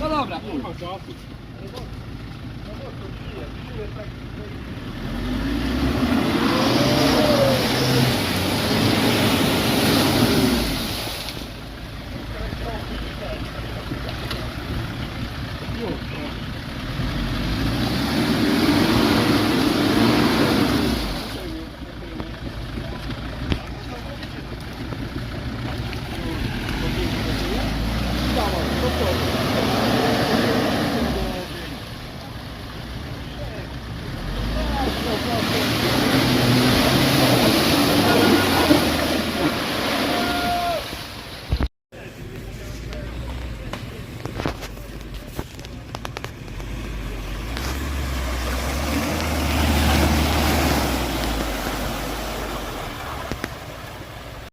No dobra, tu. Thank you.